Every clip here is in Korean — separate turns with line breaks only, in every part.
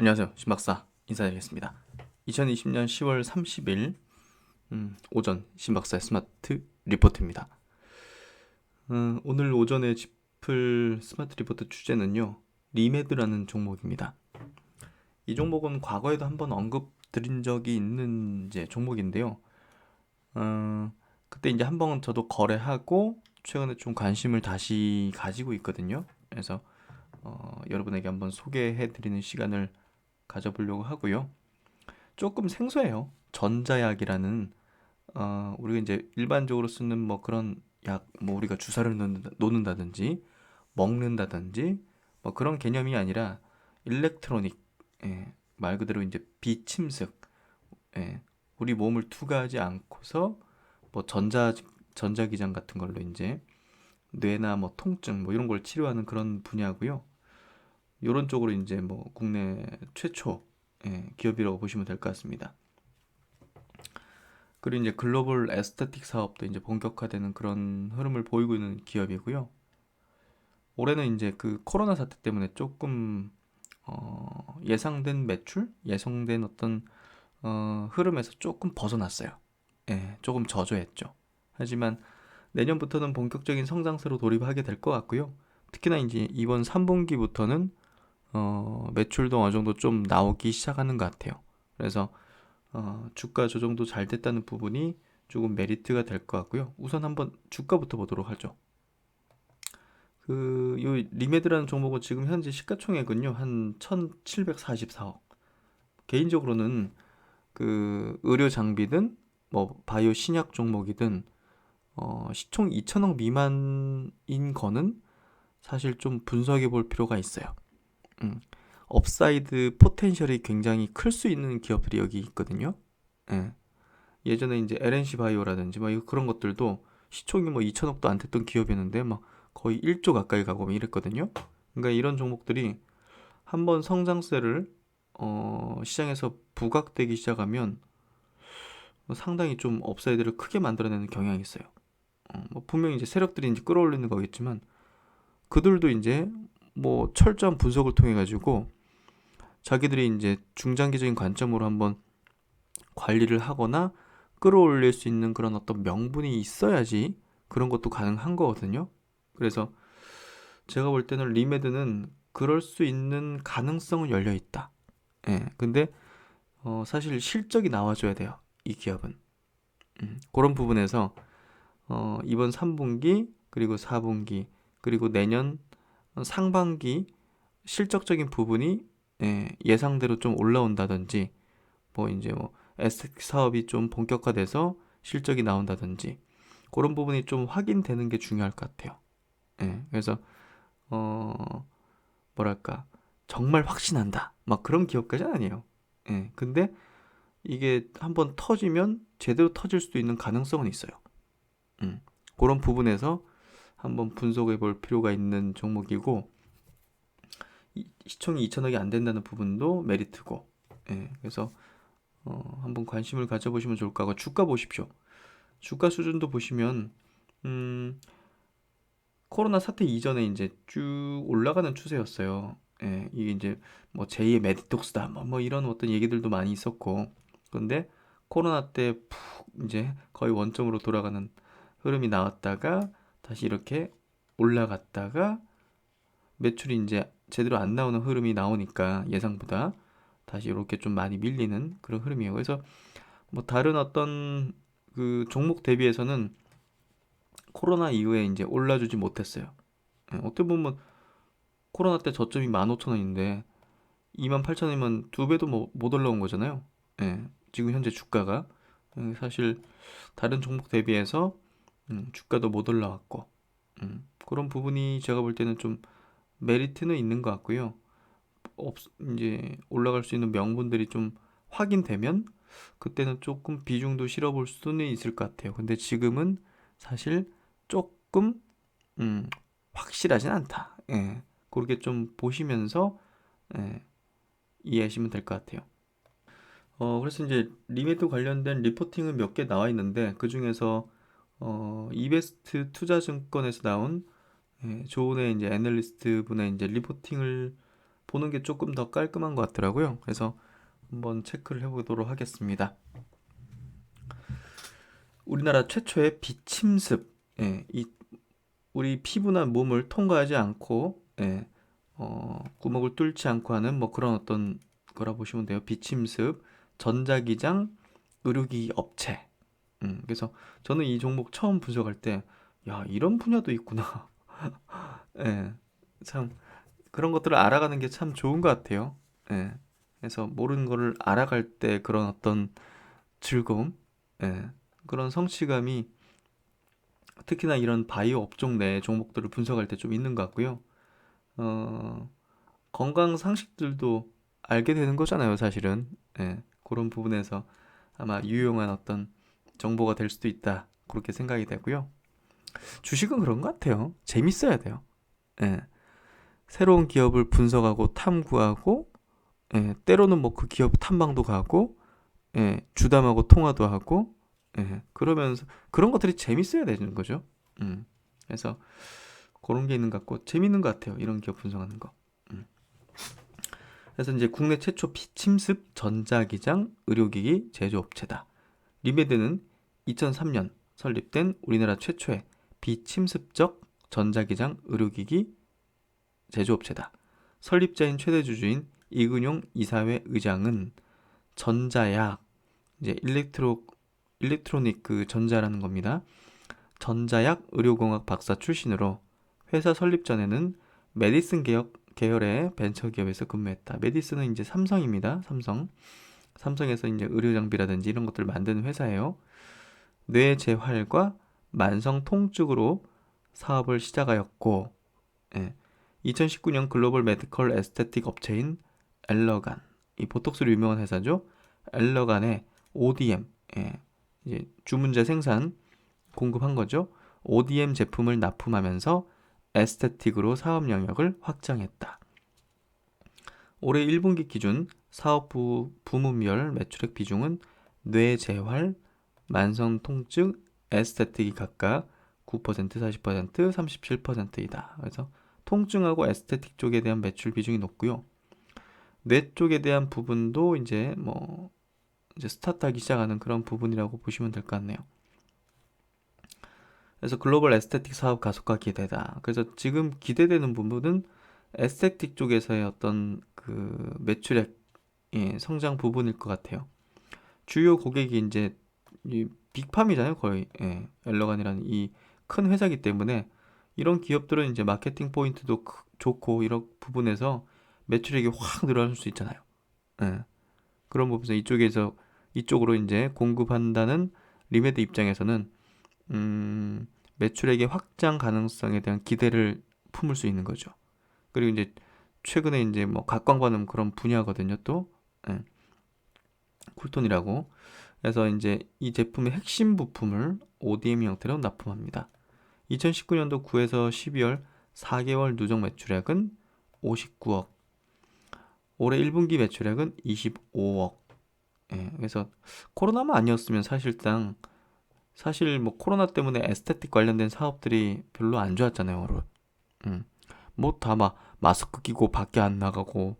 안녕하세요. 신박사 인사드리겠습니다. 2020년 10월 30일 음, 오전 신박사의 스마트 리포트입니다. 음, 오늘 오전에 짚을 스마트 리포트 주제는요. 리메드라는 종목입니다. 이 종목은 과거에도 한번 언급 드린 적이 있는 이제 종목인데요. 어, 그때 이제 한번 저도 거래하고 최근에 좀 관심을 다시 가지고 있거든요. 그래서 어, 여러분에게 한번 소개해 드리는 시간을 가져보려고 하고요. 조금 생소해요. 전자약이라는 어, 우리가 이제 일반적으로 쓰는 뭐 그런 약, 뭐 우리가 주사를 놓는다, 놓는다 든지 먹는다든지 뭐 그런 개념이 아니라 일렉트로닉 예, 말 그대로 이제 비침습 예, 우리 몸을 투과하지 않고서 뭐 전자 전자기장 같은 걸로 이제 뇌나 뭐 통증 뭐 이런 걸 치료하는 그런 분야고요. 이런 쪽으로 이제 뭐 국내 최초 예, 기업이라고 보시면 될 것 같습니다. 그리고 이제 글로벌 에스테틱 사업도 이제 본격화되는 그런 흐름을 보이고 있는 기업이고요. 올해는 이제 그 코로나 사태 때문에 조금 어, 예상된 매출, 예상된 어떤 어, 흐름에서 조금 벗어났어요. 예, 조금 저조했죠. 하지만 내년부터는 본격적인 성장세로 돌입하게 될 것 같고요. 특히나 이제 이번 3분기부터는 어, 매출도 어느 정도 좀 나오기 시작하는 것 같아요. 그래서 어, 주가 조정도 잘 됐다는 부분이 조금 메리트가 될 것 같고요. 우선 한번 주가부터 보도록 하죠. 그, 요 리메드라는 종목은 지금 현재 시가총액은요, 한 1744억. 개인적으로는 그 의료 장비든 뭐 바이오 신약 종목이든 어, 시총 2천억 미만인 거는 사실 좀 분석해 볼 필요가 있어요. 음, 업사이드 포텐셜이 굉장히 클 수 있는 기업들이 여기 있거든요. 예. 예전에 이제 LNC 바이오라든지 막 그런 것들도 시총이 뭐 2천억도 안 됐던 기업이었는데 막 거의 1조 가까이 가고 막 이랬거든요. 그러니까 이런 종목들이 한번 성장세를 어, 시장에서 부각되기 시작하면 상당히 좀 업사이드를 크게 만들어내는 경향이 있어요. 어, 뭐 분명히 이제 세력들이 이제 끌어올리는 거겠지만 그들도 이제 뭐 철저한 분석을 통해 가지고 자기들이 이제 중장기적인 관점으로 한번 관리를 하거나 끌어올릴 수 있는 그런 어떤 명분이 있어야지 그런 것도 가능한 거거든요. 그래서 제가 볼 때는 리메드는 그럴 수 있는 가능성은 열려 있다. 예. 근데 어, 사실 실적이 나와줘야 돼요. 이 기업은. 음, 그런 부분에서 어, 이번 3분기 그리고 4분기 그리고 내년 상반기 실적적인 부분이 예, 예상대로 좀 올라온다든지 뭐 이제 뭐 에스텍 사업이 좀 본격화돼서 실적이 나온다든지 그런 부분이 좀 확인되는 게 중요할 것 같아요. 예, 그래서 어 뭐랄까 정말 확신한다 막 그런 기업까지는 아니에요. 예, 근데 이게 한번 터지면 제대로 터질 수도 있는 가능성은 있어요. 음, 그런 부분에서 한번 분석해 볼 필요가 있는 종목이고 시총이 2천억이 안 된다는 부분도 메리트고 예, 그래서 어, 한번 관심을 가져보시면 좋을 것 같고 주가 보십시오. 주가 수준도 보시면 음, 코로나 사태 이전에 이제 쭉 올라가는 추세였어요. 예, 이게 이제 뭐 제2의 메디톡스다 뭐, 뭐 이런 어떤 얘기들도 많이 있었고 근데 코로나 때 푹 이제 거의 원점으로 돌아가는 흐름이 나왔다가 다시 이렇게 올라갔다가 매출이 이제 제대로 안 나오는 흐름이 나오니까 예상보다 다시 이렇게 좀 많이 밀리는 그런 흐름이에요. 그래서 뭐 다른 어떤 그 종목 대비해서는 코로나 이후에 이제 올라주지 못했어요. 예, 어떻게 보면 코로나 때 저점이 15,000원인데 28,000원이면 두 배도 뭐못 올라온 거잖아요. 예, 지금 현재 주가가 예, 사실 다른 종목 대비해서 음, 주가도 못 올라왔고 음, 그런 부분이 제가 볼 때는 좀 메리트는 있는 것 같고요. 없, 이제 올라갈 수 있는 명분들이 좀 확인되면 그때는 조금 비중도 실어볼 수는 있을 것 같아요. 근데 지금은 사실 조금 음, 확실하진 않다. 예, 그렇게 좀 보시면서 예, 이해하시면 될 것 같아요. 어, 그래서 이제 리메드 관련된 리포팅은 몇 개 나와 있는데 그 중에서 어, 이베스트 투자증권에서 나온 예, 조은의 이제 애널리스트 분의 이제 리포팅을 보는 게 조금 더 깔끔한 것 같더라고요. 그래서 한번 체크를 해보도록 하겠습니다. 우리나라 최초의 비침습, 예, 이 우리 피부나 몸을 통과하지 않고, 예, 어, 구멍을 뚫지 않고 하는 뭐 그런 어떤 거라 보시면 돼요. 비침습, 전자기장, 의료기기 업체. 음, 그래서 저는 이 종목 처음 분석할 때, 야, 이런 분야도 있구나. 예, 참 그런 것들을 알아가는 게 참 좋은 것 같아요. 예, 그래서 모르는 거를 알아갈 때 그런 어떤 즐거움, 예, 그런 성취감이 특히나 이런 바이오 업종 내 종목들을 분석할 때 좀 있는 것 같고요. 어, 건강 상식들도 알게 되는 거잖아요, 사실은. 예, 그런 부분에서 아마 유용한 어떤 정보가 될 수도 있다. 그렇게 생각이 되고요. 주식은 그런 것 같아요. 재밌어야 돼요. 예. 새로운 기업을 분석하고 탐구하고, 예, 때로는 뭐 그 기업 탐방도 가고, 예, 주담하고 통화도 하고, 예, 그러면서 그런 것들이 재밌어야 되는 거죠. 음. 그래서 그런 게 있는 것 같고 재밌는 것 같아요. 이런 기업 분석하는 거. 음. 그래서 이제 국내 최초 비침습 전자기장 의료기기 제조업체다. 리메드는 2003년 설립된 우리나라 최초의 비침습적 전자기장 의료기기 제조업체다. 설립자인 최대 주주인 이근용 이사회 의장은 전자약 이제 일렉트로 일렉트로닉 그 전자라는 겁니다. 전자약 의료공학 박사 출신으로 회사 설립 전에는 메디슨 계열, 계열의 벤처기업에서 근무했다. 메디슨은 이제 삼성입니다. 삼성. 삼성에서 이제 의료 장비라든지 이런 것들을 만드는 회사예요. 뇌 재활과 만성 통증으로 사업을 시작하였고, 예. 2019년 글로벌 메디컬 에스테틱 업체인 엘러간, 이 보톡스로 유명한 회사죠. 엘러간의 ODM, 예. 이제 주문제 생산 공급한 거죠. ODM 제품을 납품하면서 에스테틱으로 사업 영역을 확장했다. 올해 1분기 기준 사업 부 부문별 매출액 비중은 뇌재활, 만성 통증, 에스테틱이 각각 9%, 40%, 37%이다. 그래서 통증하고 에스테틱 쪽에 대한 매출 비중이 높고요. 뇌 쪽에 대한 부분도 이제 뭐 이제 스타트하기 시작하는 그런 부분이라고 보시면 될 것 같네요. 그래서 글로벌 에스테틱 사업 가속화 기대다. 그래서 지금 기대되는 부분은 에스테틱 쪽에서의 어떤 그 매출액 예, 성장 부분일 것 같아요. 주요 고객이 이제 이 빅팜이잖아요, 거의. 예, 엘러간이라는 이 큰 회사기 때문에 이런 기업들은 이제 마케팅 포인트도 크, 좋고 이런 부분에서 매출액이 확 늘어날 수 있잖아요. 예. 그런 부분에서 이쪽에서 이쪽으로 이제 공급한다는 리메드 입장에서는 음, 매출액의 확장 가능성에 대한 기대를 품을 수 있는 거죠. 그리고 이제 최근에 이제 뭐 각광받는 그런 분야거든요. 또 예. 쿨톤이라고. 그래서 이제 이 제품의 핵심 부품을 ODM 형태로 납품합니다. 2019년도 9에서 12월 4개월 누적 매출액은 59억. 올해 1분기 매출액은 25억. 예, 그래서 코로나만 아니었으면 사실상 사실 뭐 코로나 때문에 에스테틱 관련된 사업들이 별로 안 좋았잖아요. 음. 뭐다 막 마스크 끼고 밖에 안 나가고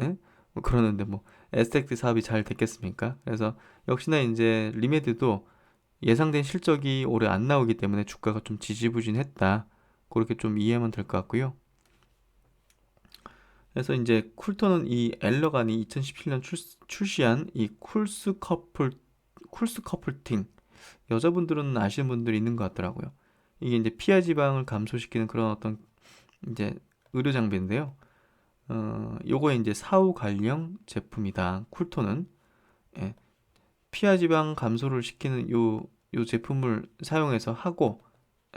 예? 뭐 그러는데 뭐 에스테틱 사업이 잘 됐겠습니까? 그래서 역시나 이제 리메드도 예상된 실적이 올해 안 나오기 때문에 주가가 좀 지지부진했다. 그렇게 좀 이해하면 될 것 같고요. 그래서 이제 쿨톤은 이 엘러간이 2017년 출, 시한이 쿨스 커플 쿨스 커플팅 여자분들은 아시는 분들이 있는 것 같더라고요. 이게 이제 피하 지방을 감소시키는 그런 어떤 이제 의료 장비인데요. 어, 요거에 이제 사후 관리형 제품이다. 쿨톤은 예, 피하 지방 감소를 시키는 요, 요 제품을 사용해서 하고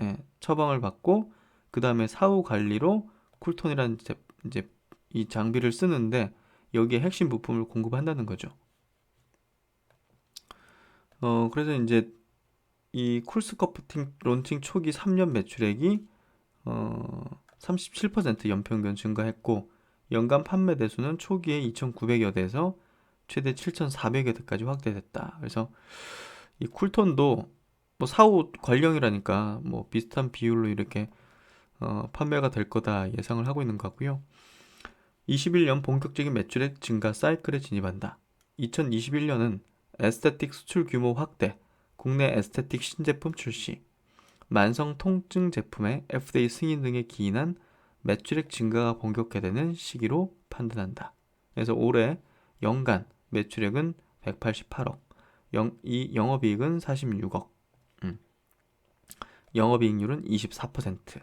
예, 처방을 받고 그 다음에 사후 관리로 쿨톤이라는 제, 이제 이 장비를 쓰는데 여기에 핵심 부품을 공급한다는 거죠. 어, 그래서 이제 이 쿨스커프팅 론칭 초기 3년 매출액이 어, 37% 연평균 증가했고 연간 판매 대수는 초기에 2,900여 대에서 최대 7,400여 대까지 확대됐다. 그래서 이 쿨톤도 뭐 사후 관령이라니까 뭐 비슷한 비율로 이렇게 어, 판매가 될 거다 예상을 하고 있는 것 같고요. 21년 본격적인 매출액 증가 사이클에 진입한다. 2021년은 에스테틱 수출 규모 확대, 국내 에스테틱 신제품 출시, 만성 통증 제품의 FDA 승인 등에 기인한 매출액 증가가 본격화되는 시기로 판단한다. 그래서 올해 연간 매출액은 188억, 영, 이 영업이익은 46억, 음. 영업이익률은 24%.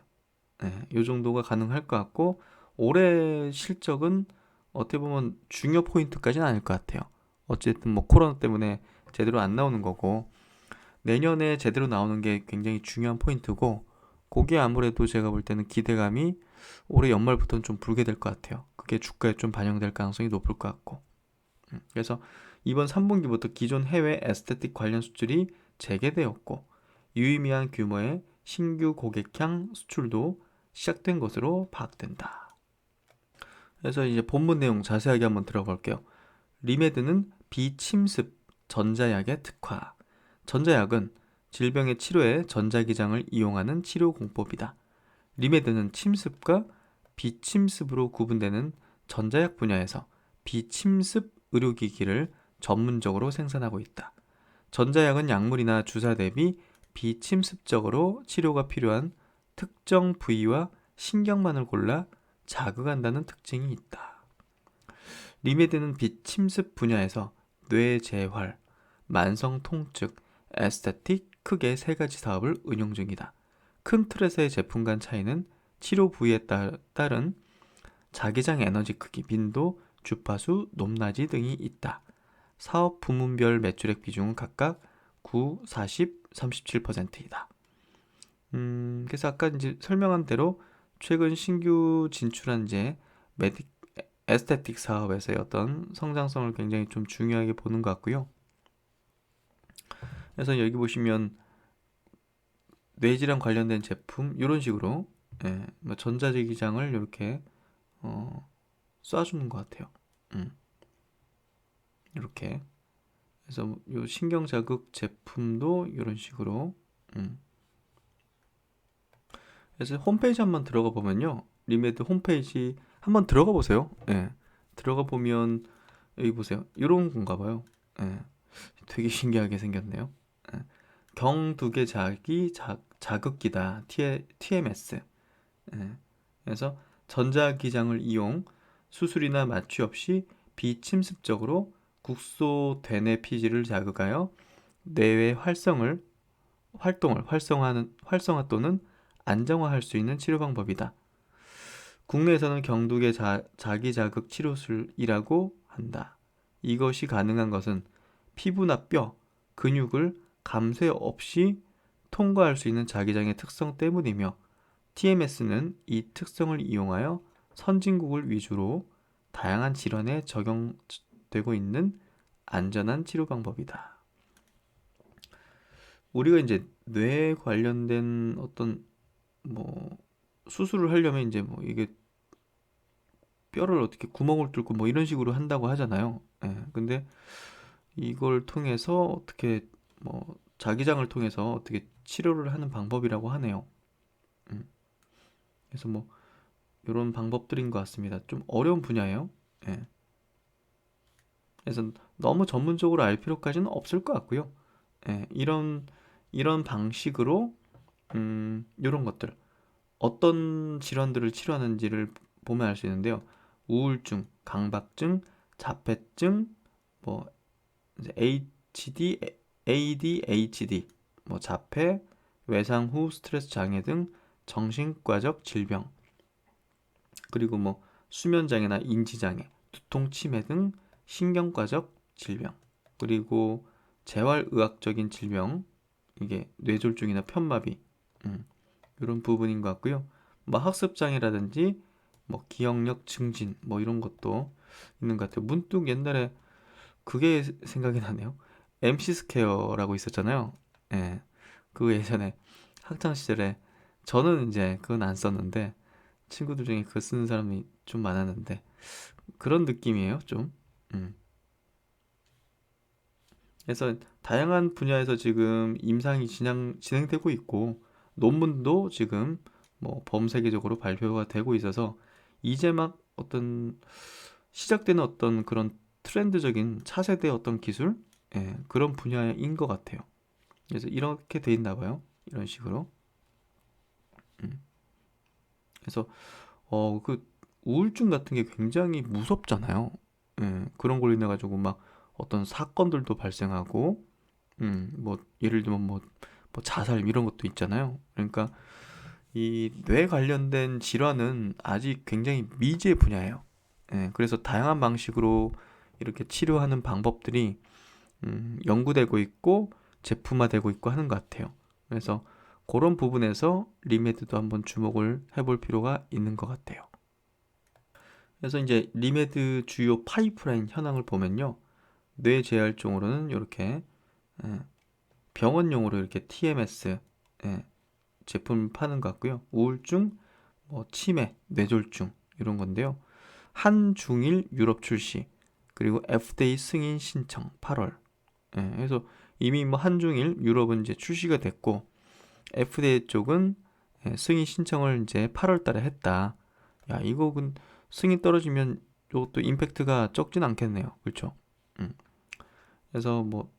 네, 이 정도가 가능할 것 같고 올해 실적은 어떻게 보면 중요 포인트까지는 아닐 것 같아요. 어쨌든 뭐 코로나 때문에 제대로 안 나오는 거고 내년에 제대로 나오는 게 굉장히 중요한 포인트고 그게 아무래도 제가 볼 때는 기대감이 올해 연말부터는 좀 불게 될 것 같아요. 그게 주가에 좀 반영될 가능성이 높을 것 같고 음, 그래서 이번 3분기부터 기존 해외 에스테틱 관련 수출이 재개되었고 유의미한 규모의 신규 고객향 수출도 시작된 것으로 파악된다. 그래서 이제 본문 내용 자세하게 한번 들어볼게요. 리메드는 비침습 전자약의 특화. 전자약은 질병의 치료에 전자기장을 이용하는 치료 공법이다. 리메드는 침습과 비침습으로 구분되는 전자약 분야에서 비침습 의료기기를 전문적으로 생산하고 있다. 전자약은 약물이나 주사 대비 비침습적으로 치료가 필요한 특정 부위와 신경만을 골라 자극한다는 특징이 있다. 리메드는 비침습 분야에서 뇌재활, 만성 통증, 에스테틱 크게 세 가지 사업을 운영 중이다. 큰 틀에서의 제품 간 차이는 치료 부위에 따른 자기장 에너지 크기, 빈도, 주파수, 높낮이 등이 있다. 사업 부문별 매출액 비중은 각각 9, 40, 37%이다. 음, 그래서 아까 이제 설명한 대로 최근 신규 진출한 이제 메디 에스테틱 사업에서의 어떤 성장성을 굉장히 좀 중요하게 보는 것 같고요. 그래서 여기 보시면 뇌질환 관련된 제품 이런 식으로 예, 뭐 전자제기장을 이렇게 어, 쏴주는 것 같아요. 음. 이렇게 그래서 요 신경 자극 제품도 이런 식으로 음. 그래서 홈페이지 한번 들어가 보면요 리메드 홈페이지 한번 들어가 보세요. 예. 들어가 보면 여기 보세요. 이런 건가 봐요. 예. 되게 신기하게 생겼네요. 예. 경두개 자기 자, 자극기다. T, TMS. 예. 그래서 전자기장을 이용 수술이나 마취 없이 비침습적으로 국소 대뇌 피지를 자극하여 뇌의 활성을 활동을 활성화하는 활성화 또는 안정화할 수 있는 치료 방법이다. 국내에서는 경두계 자, 자기 자극 치료술이라고 한다. 이것이 가능한 것은 피부나 뼈, 근육을 감쇄 없이 통과할 수 있는 자기장의 특성 때문이며 TMS는 이 특성을 이용하여 선진국을 위주로 다양한 질환에 적용되고 있는 안전한 치료 방법이다. 우리가 이제 뇌 관련된 어떤 뭐 수술을 하려면 이제 뭐 이게 뼈를 어떻게 구멍을 뚫고 뭐 이런 식으로 한다고 하잖아요. 예. 근데 이걸 통해서 어떻게 뭐 자기장을 통해서 어떻게 치료를 하는 방법이라고 하네요. 음. 그래서 뭐 이런 방법들인 것 같습니다. 좀 어려운 분야예요. 예. 그래서 너무 전문적으로 알 필요까지는 없을 것 같고요. 예. 이런 이런 방식으로 음, 이런 것들 어떤 질환들을 치료하는지를 보면 알 수 있는데요. 우울증, 강박증, 자폐증, 뭐 HD, ADHD, 뭐 자폐, 외상 후 스트레스 장애 등 정신과적 질병, 그리고 뭐 수면 장애나 인지 장애, 두통 치매 등 신경과적 질병, 그리고 재활의학적인 질병, 이게 뇌졸중이나 편마비, 음, 이런 부분인 것 같고요. 뭐 학습 장애라든지 뭐 기억력 증진 뭐 이런 것도 있는 것 같아요. 문득 옛날에 그게 생각이 나네요. MC 스퀘어라고 있었잖아요. 예. 그 예전에 학창 시절에 저는 이제 그건 안 썼는데 친구들 중에 그거 쓰는 사람이 좀 많았는데 그런 느낌이에요, 좀. 음. 그래서 다양한 분야에서 지금 임상이 진행, 진행되고 있고 논문도 지금 뭐 범세계적으로 발표가 되고 있어서 이제 막 어떤 시작되는 어떤 그런 트렌드적인 차세대 어떤 기술 예, 그런 분야인 것 같아요. 그래서 이렇게 돼 있나 봐요. 이런 식으로. 음. 그래서 어 그 우울증 같은 게 굉장히 무섭잖아요. 예, 그런 걸로 인해 가지고 막 어떤 사건들도 발생하고 음, 뭐 예를 들면 뭐, 뭐 자살 이런 것도 있잖아요. 그러니까 이 뇌 관련된 질환은 아직 굉장히 미지의 분야예요. 예, 그래서 다양한 방식으로 이렇게 치료하는 방법들이 음, 연구되고 있고 제품화되고 있고 하는 것 같아요. 그래서 그런 부분에서 리메드도 한번 주목을 해볼 필요가 있는 것 같아요. 그래서 이제 리메드 주요 파이프라인 현황을 보면요. 뇌 재활종으로는 이렇게 예, 병원용으로 이렇게 TMS 예, 제품 파는 것 같고요. 우울증, 뭐 치매, 뇌졸중 이런 건데요. 한중일 유럽 출시 그리고 FDA 승인 신청 8월. 예, 그래서 이미 뭐 한중일 유럽은 이제 출시가 됐고 FDA 쪽은 예, 승인 신청을 이제 8월 달에 했다. 야, 이거 근 승인 떨어지면 이것도 임팩트가 적진 않겠네요. 그렇죠? 음. 그래서 뭐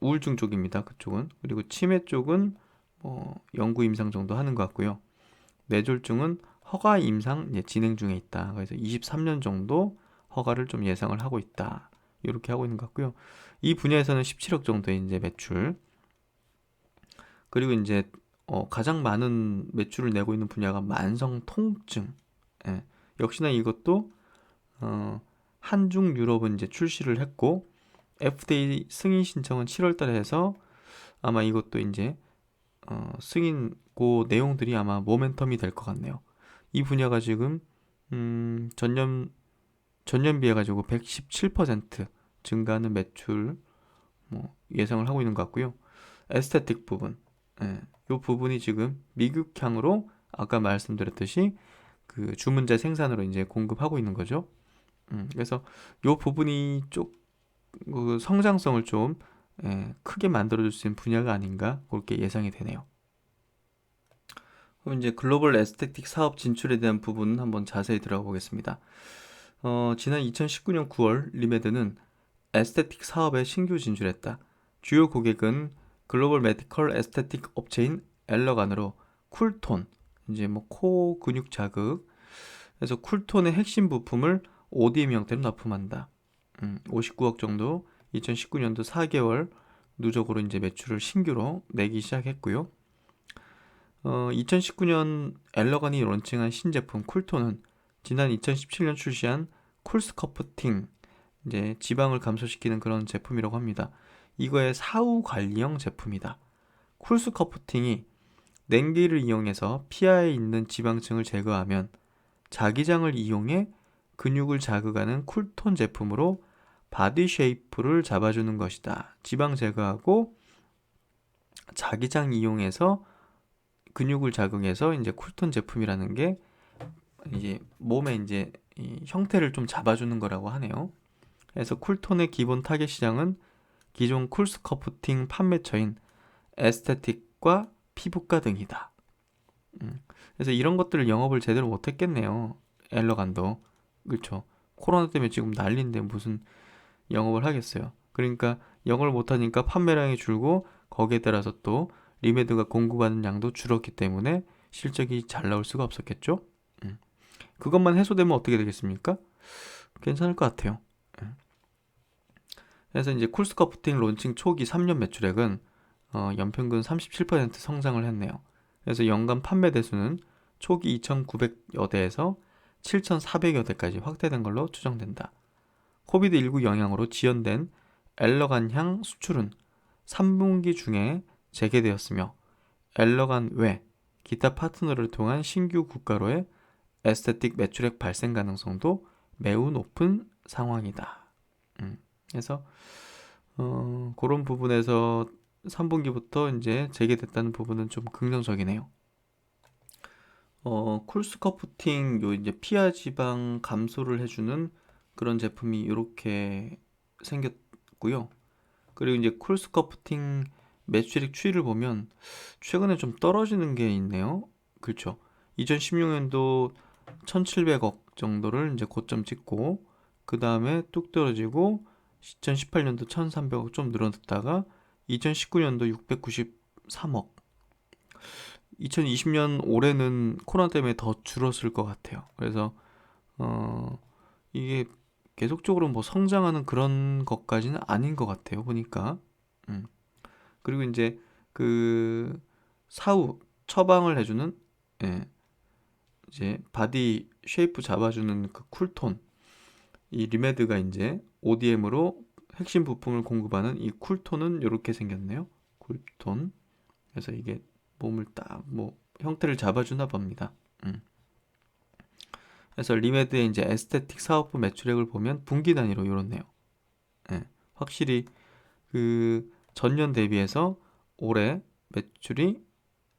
우울증 쪽입니다. 그쪽은. 그리고 치매 쪽은 뭐 연구 임상 정도 하는 것 같고요. 뇌졸중은 허가 임상 진행 중에 있다. 그래서 23년 정도 허가를 좀 예상을 하고 있다. 이렇게 하고 있는 것 같고요. 이 분야에서는 17억 정도의 이제 매출. 그리고 이제 어, 가장 많은 매출을 내고 있는 분야가 만성 통증. 예. 역시나 이것도 어, 한중 유럽은 이제 출시를 했고 FDA 승인 신청은 7월 달에 해서 아마 이것도 이제 어, 승인 그 내용들이 아마 모멘텀이 될 것 같네요. 이 분야가 지금 음, 전년 전년 비해 가지고 117% 증가하는 매출 뭐 예상을 하고 있는 것 같고요. 에스테틱 부분, 예, 이 부분이 지금 미국향으로 아까 말씀드렸듯이 그 주문자 생산으로 이제 공급하고 있는 거죠. 음, 그래서 이 부분이 쪽 그 성장성을 좀 예, 크게 만들어줄 수 있는 분야가 아닌가 그렇게 예상이 되네요. 그럼 이제 글로벌 에스테틱 사업 진출에 대한 부분 한번 자세히 들어가 보겠습니다. 어, 지난 2019년 9월 리메드는 에스테틱 사업에 신규 진출했다. 주요 고객은 글로벌 메디컬 에스테틱 업체인 엘러간으로 쿨톤, 이제 뭐 코 근육 자극, 그래서 쿨톤의 핵심 부품을 ODM 형태로 납품한다. 음, 59억 정도 2019년도 4개월 누적으로 이제 매출을 신규로 내기 시작했고요. 어, 2019년 엘러간이 론칭한 신제품 쿨톤은 지난 2017년 출시한 쿨스커프팅 이제 지방을 감소시키는 그런 제품이라고 합니다. 이거의 사후 관리형 제품이다. 쿨스 커프팅이 냉기를 이용해서 피하에 있는 지방층을 제거하면 자기장을 이용해 근육을 자극하는 쿨톤 제품으로 바디 쉐이프를 잡아주는 것이다. 지방 제거하고 자기장 이용해서 근육을 자극해서 이제 쿨톤 제품이라는 게 이제 몸에 이제 형태를 좀 잡아주는 거라고 하네요. 그래서 쿨톤의 기본 타겟 시장은 기존 쿨스커프팅 판매처인 에스테틱과 피부과 등이다. 음, 그래서 이런 것들을 영업을 제대로 못했겠네요. 엘러간도 그렇죠. 코로나 때문에 지금 난리인데 무슨 영업을 하겠어요. 그러니까 영업을 못하니까 판매량이 줄고 거기에 따라서 또 리메드가 공급하는 양도 줄었기 때문에 실적이 잘 나올 수가 없었겠죠. 음. 그것만 해소되면 어떻게 되겠습니까? 괜찮을 것 같아요. 음. 그래서 이제 쿨스 커프팅 론칭 초기 3년 매출액은 어, 연평균 37% 성장을 했네요. 그래서 연간 판매 대수는 초기 2,900여 대에서 7,400여 대까지 확대된 걸로 추정된다. 코비드19 영향으로 지연된 엘러간향 수출은 3분기 중에 재개되었으며 엘러간 외 기타 파트너를 통한 신규 국가로의 에스테틱 매출액 발생 가능성도 매우 높은 상황이다. 음, 그래서 어, 그런 부분에서 3분기부터 이제 재개됐다는 부분은 좀 긍정적이네요. 어, 쿨스커프팅 요 이제 피하 지방 감소를 해주는 그런 제품이 이렇게 생겼고요. 그리고 이제 쿨스커프팅 매출액 추이를 보면 최근에 좀 떨어지는 게 있네요. 그렇죠. 2016년도 1,700억 정도를 이제 고점 찍고 그 다음에 뚝 떨어지고 2018년도 1,300억 좀 늘어났다가 2019년도 693억 2020년 올해는 코로나 때문에 더 줄었을 것 같아요. 그래서 어 이게 계속적으로 뭐 성장하는 그런 것까지는 아닌 것 같아요. 보니까. 음. 그리고 이제 그 사후 처방을 해주는 예, 이제 바디 쉐이프 잡아주는 그 쿨톤 이 리메드가 이제 ODM으로 핵심 부품을 공급하는 이 쿨톤은 이렇게 생겼네요. 쿨톤. 그래서 이게 몸을 딱 뭐 형태를 잡아주나 봅니다. 음. 그래서 리메드의 이제 에스테틱 사업부 매출액을 보면 분기 단위로 이렇네요. 예, 확실히 그 전년 대비해서 올해 매출이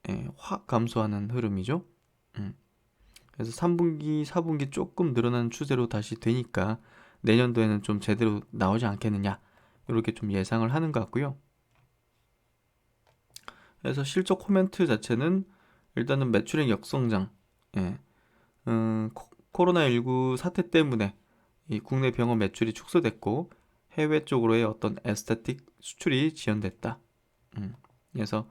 예, 확 감소하는 흐름이죠. 음. 그래서 3분기, 4분기 조금 늘어나는 추세로 다시 되니까 내년도에는 좀 제대로 나오지 않겠느냐 이렇게 좀 예상을 하는 것 같고요. 그래서 실적 코멘트 자체는 일단은 매출액 역성장, 예, 음, 코로나19 사태 때문에 이 국내 병원 매출이 축소됐고 해외 쪽으로의 어떤 에스테틱 수출이 지연됐다. 음, 그래서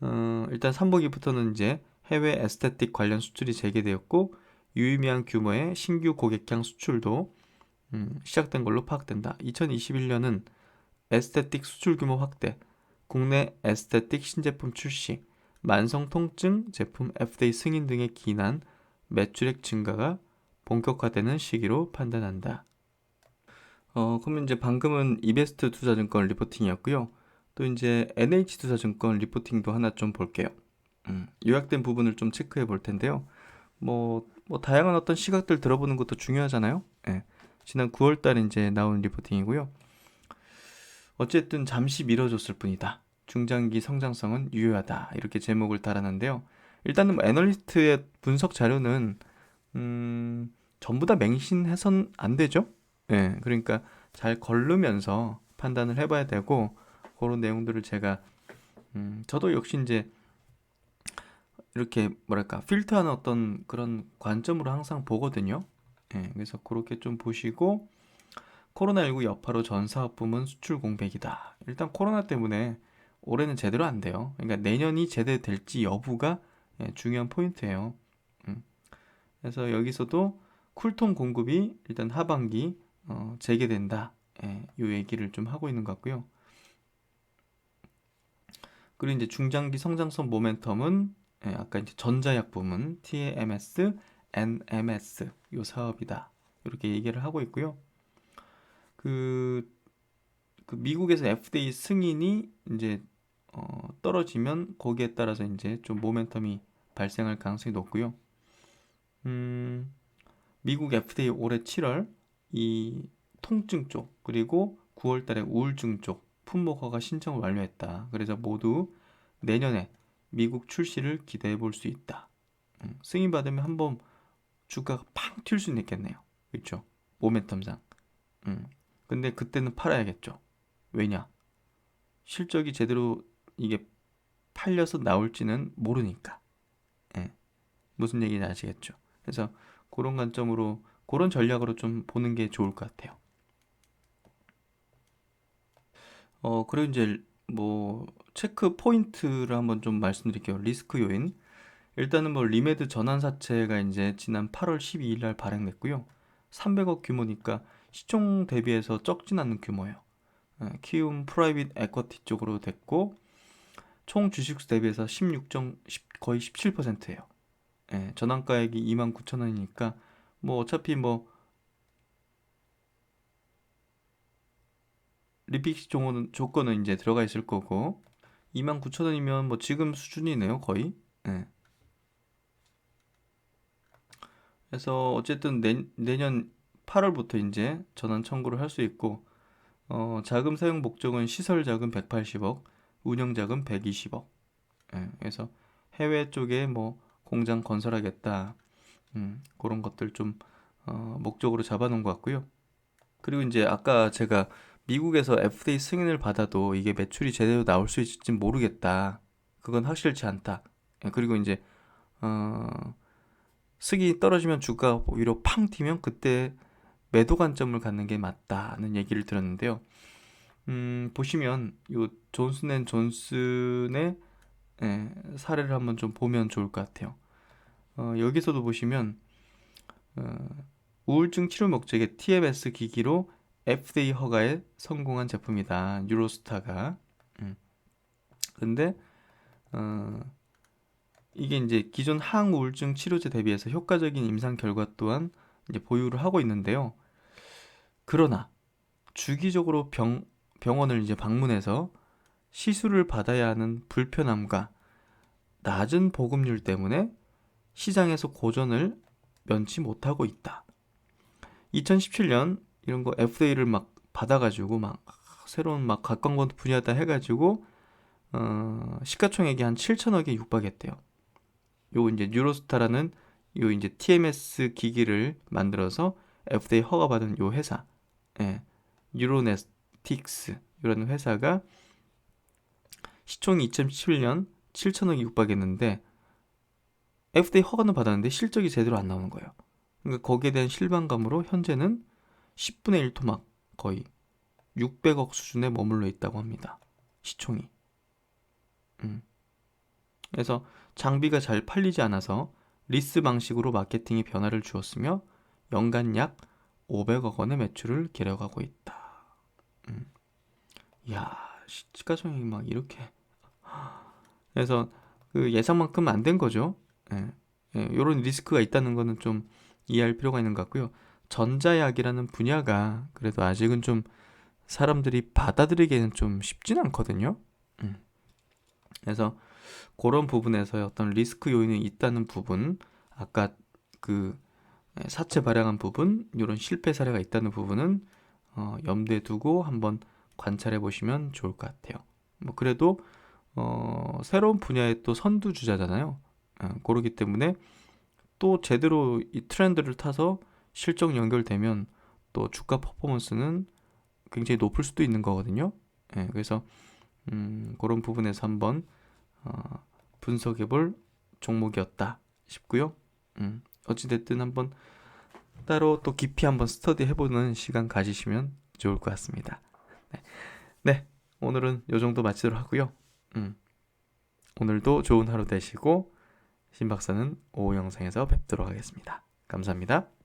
어, 일단 3분기부터는 이제 해외 에스테틱 관련 수출이 재개되었고 유의미한 규모의 신규 고객향 수출도 음, 시작된 걸로 파악된다. 2021년은 에스테틱 수출 규모 확대, 국내 에스테틱 신제품 출시, 만성 통증 제품 FDA 승인 등에 기인한 매출액 증가가 본격화되는 시기로 판단한다. 어, 그러면 이제 방금은 이베스트 투자증권 리포팅이었고요. 또 이제 NH 투자증권 리포팅도 하나 좀 볼게요. 음, 요약된 부분을 좀 체크해 볼 텐데요. 뭐, 뭐 다양한 어떤 시각들 들어보는 것도 중요하잖아요. 예. 지난 9월 달에 이제 나온 리포팅이고요. 어쨌든 잠시 미뤄졌을 뿐이다. 중장기 성장성은 유효하다. 이렇게 제목을 달았는데요. 일단은 뭐 애널리스트의 분석 자료는 음, 전부 다 맹신해선 안 되죠. 예, 그러니까 잘 걸르면서 판단을 해 봐야 되고 그런 내용들을 제가 음, 저도 역시 이제 이렇게 뭐랄까 필터하는 어떤 그런 관점으로 항상 보거든요. 예, 그래서 그렇게 좀 보시고 코로나19 여파로 전 사업 부문 수출 공백이다. 일단 코로나 때문에 올해는 제대로 안 돼요. 그러니까 내년이 제대로 될지 여부가 예, 중요한 포인트예요. 음. 그래서 여기서도 쿨톤 공급이 일단 하반기 어, 재개된다. 예, 이 얘기를 좀 하고 있는 것 같고요. 그리고 이제 중장기 성장성 모멘텀은 예, 아까 이제 전자약 부문 TMS, NMS 요 사업이다. 이렇게 얘기를 하고 있고요. 그, 그 미국에서 FDA 승인이 이제 어, 떨어지면 거기에 따라서 이제 좀 모멘텀이 발생할 가능성이 높고요. 음, 미국 FDA 올해 7월 이 통증 쪽 그리고 9월 달에 우울증 쪽 품목 허가 신청을 완료했다. 그래서 모두 내년에 미국 출시를 기대해 볼 수 있다. 음, 승인 받으면 한번 주가가 팡 튈 수는 있겠네요. 그렇죠? 모멘텀상. 음, 근데 그때는 팔아야겠죠. 왜냐? 실적이 제대로 이게 팔려서 나올지는 모르니까. 예. 무슨 얘기인지 아시겠죠? 그래서 그런 관점으로 그런 전략으로 좀 보는 게 좋을 것 같아요. 어, 그리고 이제 뭐 체크 포인트를 한번 좀 말씀드릴게요. 리스크 요인. 일단은 뭐 리메드 전환 사채가 이제 지난 8월 12일 날 발행됐고요. 300억 규모니까 시총 대비해서 적진 않는 규모예요. 예, 키움 프라이빗 에쿼티 쪽으로 됐고 총 주식수 대비해서 16. 10, 거의 17%예요. 예, 전환가액이 29,000원이니까 뭐 어차피 뭐 리픽 조건은, 조건은 이제 들어가 있을 거고 29,000원이면 뭐 지금 수준이네요 거의 예. 그래서 어쨌든 내, 내년 8월부터 이제 전환 청구를 할 수 있고 어, 자금 사용 목적은 시설 자금 180억 운영 자금 120억 예, 그래서 해외 쪽에 뭐 공장 건설하겠다 음, 그런 것들 좀 어, 목적으로 잡아놓은 것 같고요 그리고 이제 아까 제가 미국에서 FDA 승인을 받아도 이게 매출이 제대로 나올 수 있을지 모르겠다. 그건 확실치 않다. 예, 그리고 이제 어, 스기 떨어지면 주가가 위로 팡 튀면 그때 매도 관점을 갖는 게 맞다는 얘기를 들었는데요. 음, 보시면 요 존슨 앤 존슨의 예, 사례를 한번 좀 보면 좋을 것 같아요. 어, 여기서도 보시면 어, 우울증 치료 목적의 TMS 기기로 FDA 허가에 성공한 제품이다. 뉴로스타가. 음. 근데 어, 이게 이제 기존 항우울증 치료제 대비해서 효과적인 임상 결과 또한 이제 보유를 하고 있는데요. 그러나 주기적으로 병, 병원을 이제 방문해서 시술을 받아야 하는 불편함과 낮은 보급률 때문에 시장에서 고전을 면치 못하고 있다. 2017년 이런 거 FDA를 막 받아가지고 막 새로운 막 각광번 분야다 해가지고 어, 시가총액이 한 7천억에 육박했대요. 요 이제 뉴로스타라는 요 이제 TMS 기기를 만들어서 FDA 허가받은 요 회사, 예, 뉴로네틱스 이라는 회사가 시총이 2017년 7천억이 육박했는데 FDA 허가는 받았는데 실적이 제대로 안 나오는 거예요. 그러니까 거기에 대한 실망감으로 현재는 10분의 1 토막 거의 600억 수준에 머물러 있다고 합니다. 시총이. 음. 그래서 장비가 잘 팔리지 않아서 리스 방식으로 마케팅이 변화를 주었으며 연간 약 500억 원의 매출을 기록하고 있다. 음. 이야, 시가총액이 막 이렇게. 그래서 그 예상만큼 안 된 거죠. 예. 예, 이런 리스크가 있다는 거는 좀 이해할 필요가 있는 것 같고요. 전자약이라는 분야가 그래도 아직은 좀 사람들이 받아들이기에는 좀 쉽진 않거든요. 음. 그래서 그런 부분에서의 어떤 리스크 요인이 있다는 부분, 아까 그 사채 발행한 부분, 이런 실패 사례가 있다는 부분은 어, 염두에 두고 한번 관찰해 보시면 좋을 것 같아요. 뭐 그래도 어, 새로운 분야의 또 선두 주자잖아요. 어, 그러기 때문에 또 제대로 이 트렌드를 타서 실적 연결되면 또 주가 퍼포먼스는 굉장히 높을 수도 있는 거거든요. 예, 그래서 음, 그런 부분에서 한번 어, 분석해 볼 종목이었다 싶고요. 음, 어찌됐든 한번 따로 또 깊이 한번 스터디 해보는 시간 가지시면 좋을 것 같습니다. 네, 네 오늘은 요 정도 마치도록 하고요. 음, 오늘도 좋은 하루 되시고 신 박사는 오후 영상에서 뵙도록 하겠습니다. 감사합니다.